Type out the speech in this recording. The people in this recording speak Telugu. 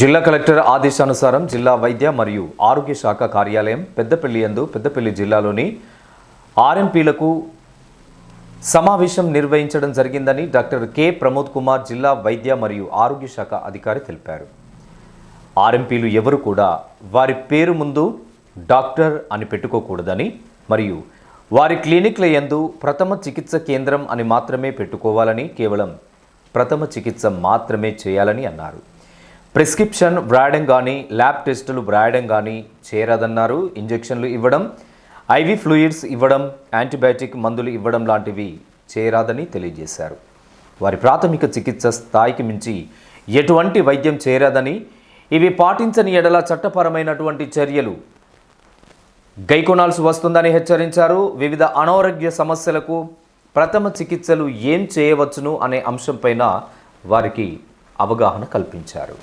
జిల్లా కలెక్టర్ ఆదేశానుసారం జిల్లా వైద్య మరియు ఆరోగ్య శాఖ కార్యాలయం పెద్దపల్లి యందు పెద్దపల్లి జిల్లాలోని ఆర్ఎంపీలకు సమావేశం నిర్వహించడం జరిగిందని డాక్టర్ కె ప్రమోద్ కుమార్ జిల్లా వైద్య మరియు ఆరోగ్య శాఖ అధికారి తెలిపారు. ఆర్ఎంపీలు ఎవరు కూడా వారి పేరు ముందు డాక్టర్ అని పెట్టుకోకూడదని మరియు వారి క్లినిక్ల యందు ప్రథమ చికిత్స కేంద్రం అని మాత్రమే పెట్టుకోవాలని కేవలం ప్రథమ చికిత్స మాత్రమే చేయాలని అన్నారు. ప్రిస్క్రిప్షన్ వ్రాయడం కానీ ల్యాబ్ టెస్టులు వ్రాయడం కానీ చేరదన్నారు. ఇంజెక్షన్లు ఇవ్వడం ఐవి ఫ్లూయిడ్స్ ఇవ్వడం యాంటీబయాటిక్ మందులు ఇవ్వడం లాంటివి చేరాదని తెలియజేశారు. వారి ప్రాథమిక చికిత్స స్థాయికి మించి ఎటువంటి వైద్యం చేరదని ఇవి పాటించని ఎడల చట్టపరమైనటువంటి చర్యలు గైకొనాల్సి వస్తుందని హెచ్చరించారు. వివిధ అనారోగ్య సమస్యలకు ప్రథమ చికిత్సలు ఏం చేయవచ్చును అనే అంశంపైన వారికి అవగాహన కల్పించారు.